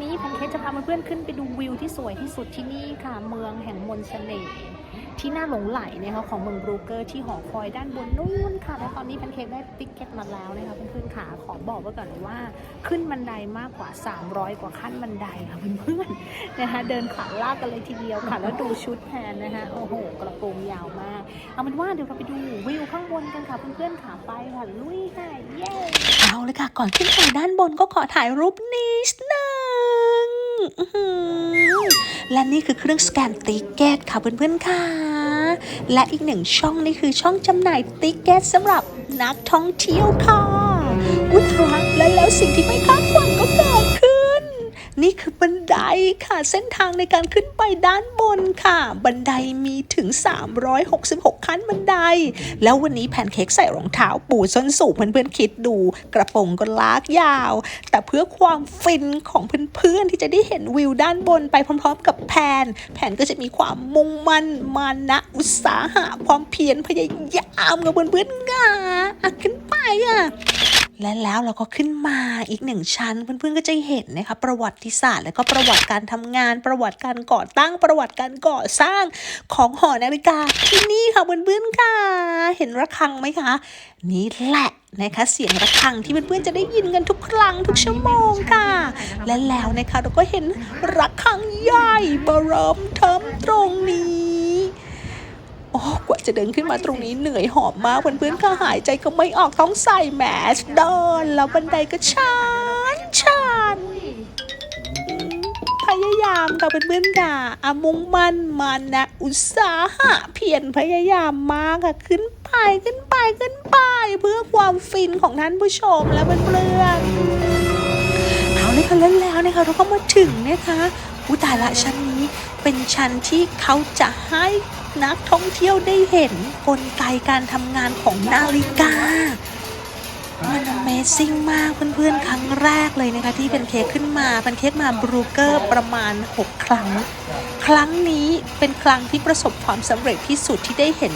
นว่าวันนี้แพนเค้กจะพาเพื่อนๆขึ้นไปดูวิวที่สวยที่สุดที่นี่ค่ะ เมืองแห่งมนต์เสน่ห์ที่น่าหลงไหลนะคะของเมืองบรูเกอร์ที่หอคอยด้านบนนู่นค่ะ และตอนนี้แพนเค้กได้ติ๊กเก็ตมาแล้วนะคะเพื่อนๆขาขอบอกไว้ก่อนเลยว่า ขึ้นบันไดมากกว่า 300 กว่าขั้นบันไดค่ะเพื่อนๆนะคะเดินขาลากกันเลยทีเดียวค่ะ แล้วดูชุดแทนนะคะโอ้โหกระโปรงยาวมาก เอาเป็นว่าเดี๋ยวเราไปดูวิวข้างบนกันค่ะเพื่อนๆขาไปค่ะลุยค่ะเย้เอาเลยค่ะก่อนขึ้นไปด้านบนก็ขอถ่ายรูปนิดนึง และนี่คือเครื่องสแกนติ๊กเก็ตค่ะเพื่อนๆค่ะ และอีกหนึ่งช่องนี่คือช่องจำหน่ายติ๊กเก็ตสำหรับนักท่องเที่ยวค่ะ อุ้ยทะและแล้วสิ่งที่ไม่คาดฝันก็เกิด นี่คือบันไดค่ะ เส้นทางในการขึ้นไปด้านบนค่ะ บันไดมีถึง 366 ขั้นบันได แล้ววันนี้แพนเค้กใส่รองเท้าปูส้นสูงเพื่อนๆคิดดูกระโปรงก็ลากยาว แต่เพื่อความฟินของเพื่อนๆที่จะได้เห็นวิวด้านบนไปพร้อมๆ กับแพน แพนก็จะมีความมุ่งมั่นมานะอุตสาหะความเพียรพยายามกับเพื่อนๆงาอะขึ้นไปอะ และแล้วเราก็ขึ้นมาอีกหนึ่งชั้น เพื่อนๆก็จะเห็นนะคะประวัติศาสตร์ และก็ประวัติการทำงาน ประวัติการก่อตั้งประวัติการก่อสร้างของหอนาฬิกาที่นี่ค่ะเพื่อนๆค่ะ เห็นระฆังไหมคะ นี่แหละนะคะเสียงระฆังที่เพื่อนๆจะได้ยินกันทุกครั้งทุกชั่วโมงค่ะ และแล้วนะคะเราก็เห็นระฆังใหญ่เบอร์เริ่มเทิมตรงนี้ โอ้กว่าจะเดินขึ้นมาตรงนี้เหนื่อยหอบมากเพื่อนๆก็หายใจก็ไม่ออกต้องใส่แมสเดินแล้วบันไดก็ชันชันอืมพยายามค่ะเพื่อนๆค่ะอามุ่งมั่นมันนะอุตสาหะเพียรพยายามมากค่ะขึ้นไปขึ้นไปขึ้นไป เพื่อความฟินของท่านผู้ชมและเพื่อนๆเอาเลยค่ะแล้วแล้วนะคะเราก็มาถึงนะคะอุยตายละชั้นนี้เป็นชั้นที่เขาจะให้ นักท่องเที่ยวได้เห็นกลไกการทำงานของนาฬิกา มัน Amazing มากเพื่อนๆ ครั้งแรกเลยนะคะ ที่เป็นเค้กขึ้นมาเป็นเค้กมาบรูเกอร์ประมาณ 6 ครั้ง ครั้งนี้เป็นครั้งที่ประสบความสำเร็จที่สุดที่ได้เห็น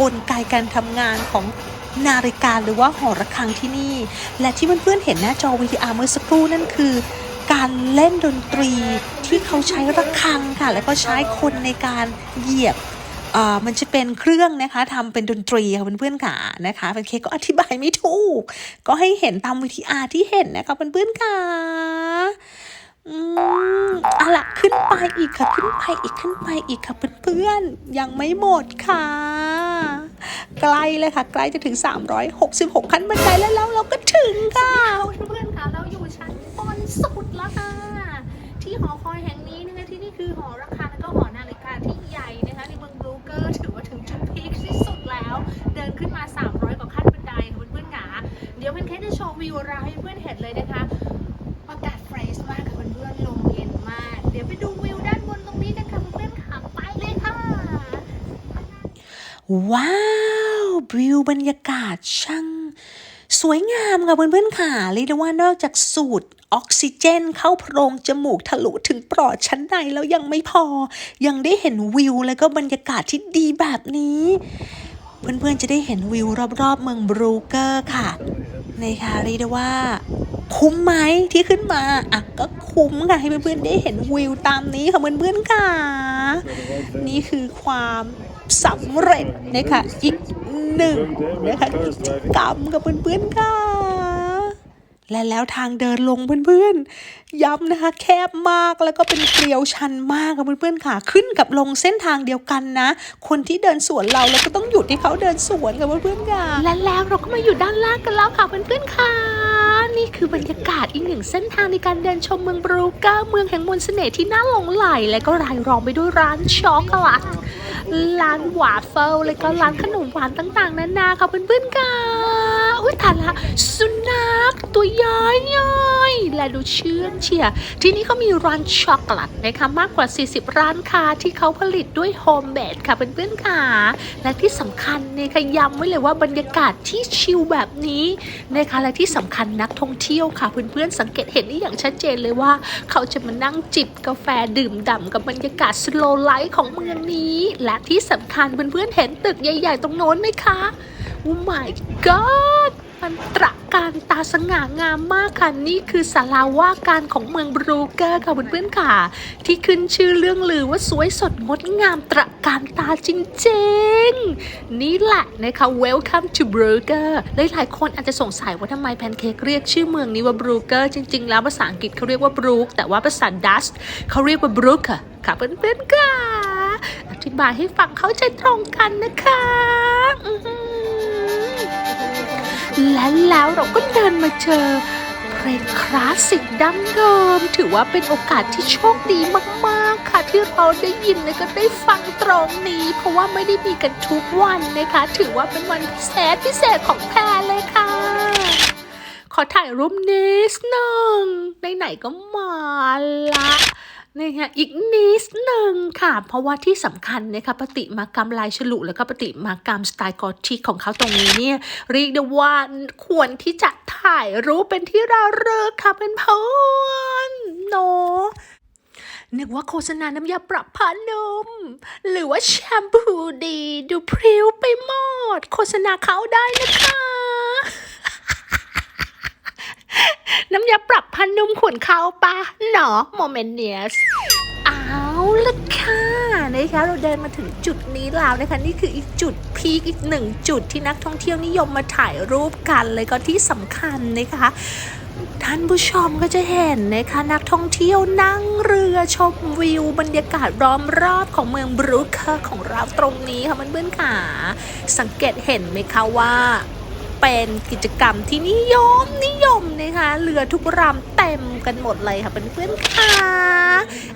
กลไกการทำงานของนาฬิกาหรือว่าหอระฆังที่นี่ และที่เพื่อนๆเห็นหน้าจอ VTR เมื่อสักครู่นั่นคือ การเล่นดนตรีที่เขาใช้ระฆังค่ะ แล้วก็ใช้คนในการเหยียบ มันจะเป็นเครื่องนะคะทำเป็นดนตรีค่ะเพื่อนๆค่ะนะคะเป็นเค้กก็อธิบายไม่ถูก ก็ให้เห็นตามวิทีอาที่เห็นนะคะเพื่อนๆค่ะอืมอาล่ะขึ้นไปอีกค่ะ ขึ้นไปอีกขึ้นไปอีกค่ะเพื่อนๆยังไม่หมดค่ะใกล้เลยค่ะใกล้จะถึง 366 ขั้นบันไดแล้วแล้วเราก็ถึงค่ะเพื่อนๆค่ะเราอยู่ชั้นบนสุดแล้วค่ะ ที่หอคอยแห่งนี้ ว้าววิวบรรยากาศช่างสวยงามค่ะเพื่อนๆค่ะเรียกได้ว่านอกจากสูดออกซิเจนเข้าโพรงจมูกทะลุถึงปลอดชั้นในแล้วยังไม่พอ ยังได้เห็นวิวแล้วก็บรรยากาศที่ดีแบบนี้ เพื่อนๆจะได้เห็นวิวรอบๆ เมืองบรูเกอร์ค่ะนะคะเรียกได้ว่า คุ้มไหมที่ขึ้นมาอะก็คุ้มค่ะให้เพื่อนๆได้เห็นวิวตามนี้ค่ะเพื่อนๆค่ะ นี่คือความ สำเร็จนะคะอีกหนึ่งนะคะกิจกรรมกับเพื่อนๆค่ะและแล้วทางเดินลงเพื่อนๆ ย้ำนะคะแคบมากแล้วก็เป็นเกลียวชันมากค่ะเพื่อนๆค่ะ ขึ้นกับลงเส้นทางเดียวกันนะ คนที่เดินสวนเราเราก็ต้องหยุดให้เขาเดินสวนค่ะเพื่อนๆค่ะและแล้วเราก็มาอยู่ด้านล่างกันแล้วค่ะเพื่อนๆค่ะนี่คือบรรยากาศอีกหนึ่งเส้นทางในการเดินชมเมืองบรูเกอร์เมืองแห่งมนต์เสน่ห์ที่น่าหลงไหลและก็รายล้อมไปด้วยร้านช็อกโกแลต ร้านหวานเฟิลแล้วก็ร้านขนมหวานต่างๆนานาค่ะเพื่อนๆค่ะ ยทานละสุนัขตัวย้อยย้อยและดูเชื่องเชียร์ที่นี่เขามีร้านช็อกโกแลตนะคะมากกว่า 40 ร้านค้าที่เขาผลิตด้วยโฮมเมดค่ะเพื่อนๆค่ะและที่สำคัญนี่ยค่ะย้ำไว้เลยว่าบรรยากาศที่ชิลแบบนี้นะคะและที่สำคัญนักท่องเที่ยวค่ะ เพื่อนๆสังเกตเห็นได้อย่างชัดเจนเลยว่า เขาจะมานั่งจิบกาแฟดื่มด่ำกับบรรยากาศสโลไลฟ์ของเมืองนี้ และที่สำคัญเพื่อนๆเห็นตึกใหญ่ ๆ ตรงโน้นไหมคะโอ้ my god มันตระการตาสง่างามมากค่ะ นี่คือศาลาว่าการของเมืองบรูเกอร์ค่ะเพื่อนๆค่ะ ที่ขึ้นชื่อเรื่องลือว่าสวยสดงดงามตระการตาจริงๆ นี่แหละนะคะ welcome to Bruger หลายๆคนอาจจะสงสัยว่าทำไมแพนเค้กเรียกชื่อเมืองนี้ว่า Brugger จริง ๆ แล้วภาษาอังกฤษเขาเรียกว่า Brook แต่ว่าภาษาดัชเขาเรียกว่า Brook ค่ะค่ะเพื่อนๆค่ะอธิบายให้ฟังเข้าใจตรงกันนะคะ และแล้วเราก็เดินมาเจอเพลงคลาสสิกดั้งเดิม ถือว่าเป็นโอกาสที่โชคดีมากๆ ค่ะที่เราได้ยินและก็ได้ฟังตรงนี้ เพราะว่าไม่ได้มีกันทุกวันนะคะ ถือว่าเป็นวันพิเศษพิเศษของแพรเลยค่ะ ขอถ่ายรูปนิดหนึ่งไหนๆก็มาละ นะคะอีกนิดหนึ่งค่ะ เพราะว่าที่สำคัญนะคะปฏิมากรรมลายฉลุ แล้วก็ปฏิมากรรมสไตล์กอธิกของเขาตรงนี้เนี่ยเรียกได้ว่าควรที่จะถ่ายรูปเป็นที่ระลึกค่ะเป็นเพื่อนเนาะนึกว่าโฆษณาน้ำยาปรับผ้านุ่มหรือว่าแชมพูดี ดูพริ้วไปหมด โฆษณาเขาได้นะคะ น้ำยาปรับผ้านุ่มขวนเขาปะเนาะโมเมนเนียสเอาละค่ะนะคะเราเดินมาถึงจุดนี้แล้วนะคะนี่คืออีกจุดพีคอีกหนึ่งจุดที่นักท่องเที่ยวนิยมมาถ่ายรูปกันเลยก็ที่สำคัญนะคะท่านผู้ชมก็จะเห็นนะคะนักท่องเที่ยวนั่งเรือชมวิว บรรยากาศล้อมรอบของเมืองบรูคเกอร์ของเราตรงนี้ค่ะเพื่อนๆค่ะสังเกตเห็นไหมคะว่า เป็นกิจกรรมที่นิยมนิยมนะคะเรือทุกลำเต็มกันหมดเลยค่ะเพื่อนๆค่ะ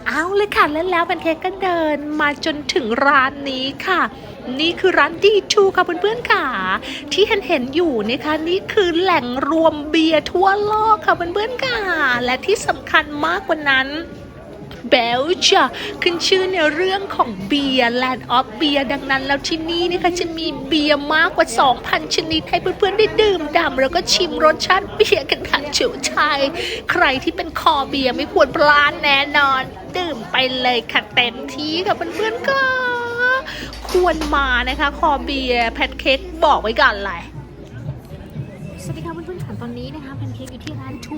เอาเลยค่ะแล้วแล้วแพนเค้กก็เดินมาจนถึงร้านนี้ค่ะ นี่คือร้านดีทูค่ะเพื่อนๆค่ะ ที่เห็นเห็นอยู่นะคะนี่คือแหล่งรวมเบียร์ทั่วโลกค่ะเพื่อนๆค่ะ และที่สำคัญมากกว่านั้น เบลจะขึ้นชื่อในเรื่องของเบียร์ Land of Beer ดังนั้นแล้วที่นี่นะคะจะมีเบียร์มากกว่า 2,000 ชนิด ให้เพื่อนๆได้ดื่มด่ำแล้วก็ชิมรสชาติเบียร์กันค่ะเฉียวชัยใครที่เป็นคอเบียร์ไม่ควรพลาดแน่นอน ดื่มไปเลยค่ะเต็มที่ค่ะเพื่อนๆก็ควรมานะคะ คอเบียร์แพนเค้กบอกไว้ก่อนเลยสวัสดีค่ะเพื่อนๆค่ะตอนนี้นะคะแพนเค้กอยู่ที่ร้าน To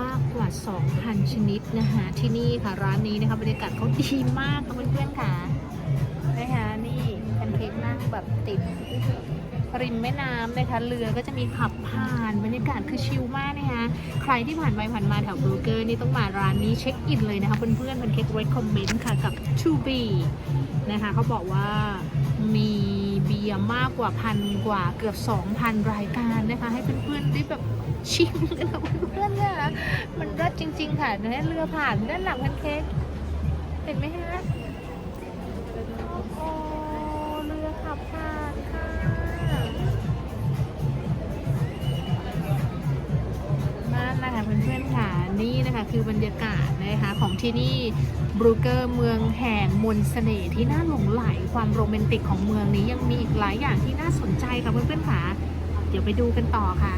มากกว่า 2,000 ชนิดนะคะที่นี่ค่ะร้านนี้นะคะบรรยากาศเขาดีมากค่ะเพื่อนๆค่ะนะคะนี่แพนเค้กนั่งแบบติดริมแม่น้ำนะคะเรือก็จะมีขับผ่านบรรยากาศคือชิลมากนะคะใครที่ผ่านไปผ่านมาแถวบรูเกอร์นี่ต้องมาร้านนี้เช็คอินเลยนะคะเพื่อนๆแพนเค้ก recommend ค่ะกับ To be นะคะเขาบอกว่ามีเบียร์มากกว่าพันกว่าเกือบ 2,000 รายการนะคะ ให้เพื่อนๆได้แบบ ชิมกันค่ะเพื่อนๆค่ะมันรัดจริง ๆ ค่ะเดี๋ยวให้เรือผ่านด้านหลังแพนเค้กเห็นไหมฮะโอ้เรือขับผ่านค่ะนั่นนะคะเพื่อนๆค่ะนี่นะคะคือบรรยากาศนะคะของที่นี่บรูเกอร์เมืองแห่งมนต์เสน่ห์ที่น่าหลงไหลความโรแมนติกของเมืองนี้ยังมีอีกหลายอย่างที่น่าสนใจค่ะเพื่อนๆค่ะเดี๋ยวไปดูกันต่อค่ะ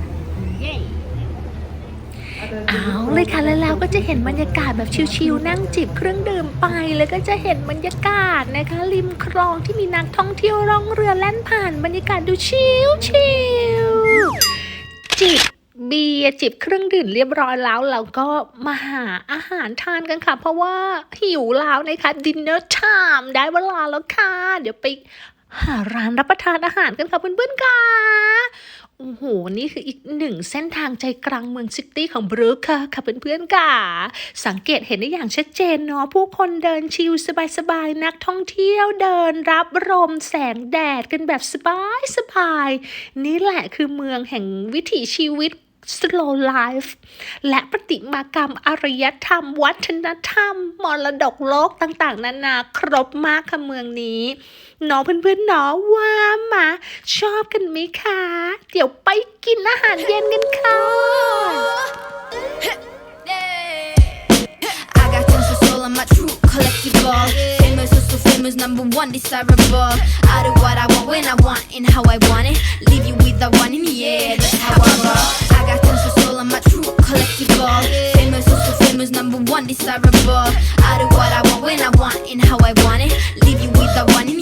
เอาเลยค่ะแล้วเราก็จะเห็นบรรยากาศแบบชิลๆนั่งจิบเครื่องดื่มไป แล้วก็จะเห็นบรรยากาศนะคะ ริมคลองที่มีนักท่องเที่ยวร่องเรือแล่นผ่านบรรยากาศดูชิลชิลๆจิบเบียร์จิบเครื่องดื่มเรียบร้อยแล้วเราก็มาหาอาหารทานกันค่ะ เพราะว่าหิวแล้วนะคะดินเนอร์ไทม์ได้เวลาแล้วค่ะ เดี๋ยวไปหาร้านรับประทานอาหารกันค่ะเพื่อนๆค่ะ โอ้โห นี่คืออีกหนึ่งเส้นทางใจกลางเมืองซิตี้ของบรูคค่ะค่ะเพื่อนๆค่ะ สังเกตเห็นได้อย่างชัดเจนเนาะ ผู้คนเดินชิลสบายๆ นักท่องเที่ยวเดินรับลมแสงแดดกันแบบสบายๆ นี่แหละคือเมืองแห่งวิถีชีวิต slow life และประติมากรรมอารยธรรม วัฒนธรรม มรดกโลกต่างๆ นานาครบมากค่ะเมืองนี้ น้องเพื่อนๆเนาะว่ามาชอบกันไหมคะ เดี๋ยวไปกินอาหารเย็นกันค่ะ I got tons of soul, I'm a true collectible. Famous, so, so famous, number one, desirable. I do what I want when I want and how I want it. Leave you with the one in the air, that's how I roll. I got tons of soul, I'm a true collectible. Famous, so, so famous, number one, desirable. I do what I want when I want and how I want it. Leave you with the one in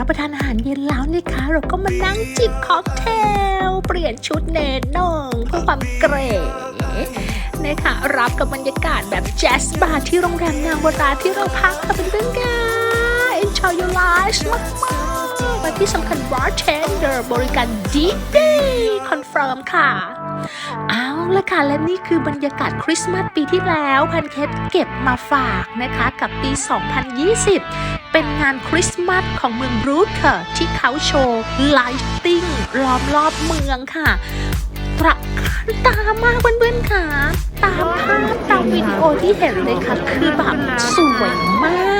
รับประทานอาหารเย็นแล้วนะคะ เราก็มานั่งจิบค็อกเทล เปลี่ยนชุดเนตหนึ่งเพื่อความเก๋นะคะรับกับบรรยากาศแบบแจ๊สบาร์ที่โรงแรมงามวราที่เราพักค่ะเป็นเพื่อนๆกัน Enjoy your life มากๆและที่สำคัญ bartender บริการดีดีคอนเฟิร์มค่ะเอาละค่ะ และนี่คือบรรยากาศคริสต์มาสปีที่แล้วแพนเค้กเก็บมาฝากนะคะ กับปี 2020 เป็นงานคริสต์มาสของเมืองบรูซค่ะ ที่เขาโชว์ไลติ้งล้อมรอบเมืองค่ะตระการตามากเพื่อนๆค่ะ ตามภาพตามวิดีโอที่เห็นเลยค่ะ คือแบบสวยมาก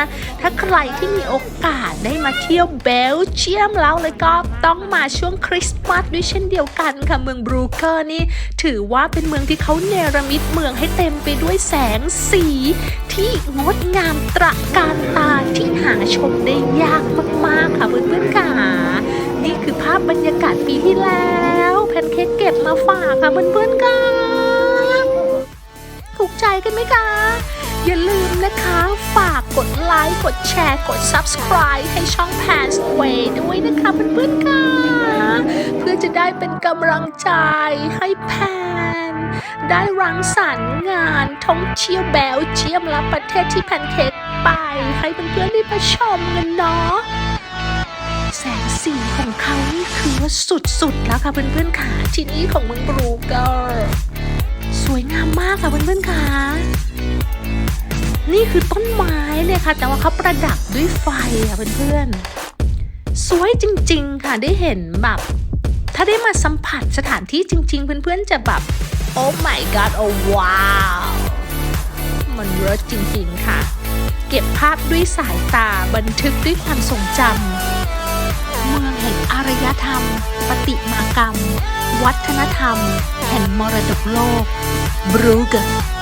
นะคะ ถ้าใครที่มีโอกาสได้มาเที่ยวเบลเจียมแล้วเลยก็ต้องมาช่วงคริสต์มาสด้วยเช่นเดียวกันค่ะเมืองบรูเกอร์นี่ถือว่าเป็นเมืองที่เขาเนรมิตเมืองให้เต็มไปด้วยแสงสี ที่งดงามตระการตาที่หาชมได้ยากมากๆค่ะเพื่อนๆค่ะนี่คือภาพบรรยากาศปีที่แล้วแพนเค้กเก็บมาฝากค่ะเพื่อนๆค่ะถูกใจกันไหมคะ อย่าลืมนะคะฝากกดไลค์ กดแชร์ กด subscribe ให้ช่อง Pans Way ด้วยนะคะเพื่อนๆค่ะ เพื่อจะได้เป็นกำลังใจให้แพน ได้รังสรรค์งานท่องเที่ยวแบลเจียมและประเทศที่แพนเค้กไป ให้เพื่อนๆได้มาชมกันเนาะแสงสีของเขานี่คือว่าสุดๆแล้วค่ะเพื่อนๆค่ะที่นี่ของเมืองบรูเกอร์สวยงามมากค่ะเพื่อนๆค่ะ นี่คือต้นไม้เลยค่ะ แต่ว่าเขาประดับด้วยไฟค่ะเพื่อนๆ สวยจริง ๆ ค่ะได้เห็นแบบ ถ้าได้มาสัมผัสสถานที่จริง ๆ เพื่อนๆจะแบบ โอ้ my god โอ้ว้าวมันเลิศจริง ๆ ค่ะ เก็บภาพด้วยสายตาบันทึกด้วยความทรงจำเมืองแห่งอารยธรรม ปฏิมากรรม วัฒนธรรม แห่งมรดกโลกบรูเกอร์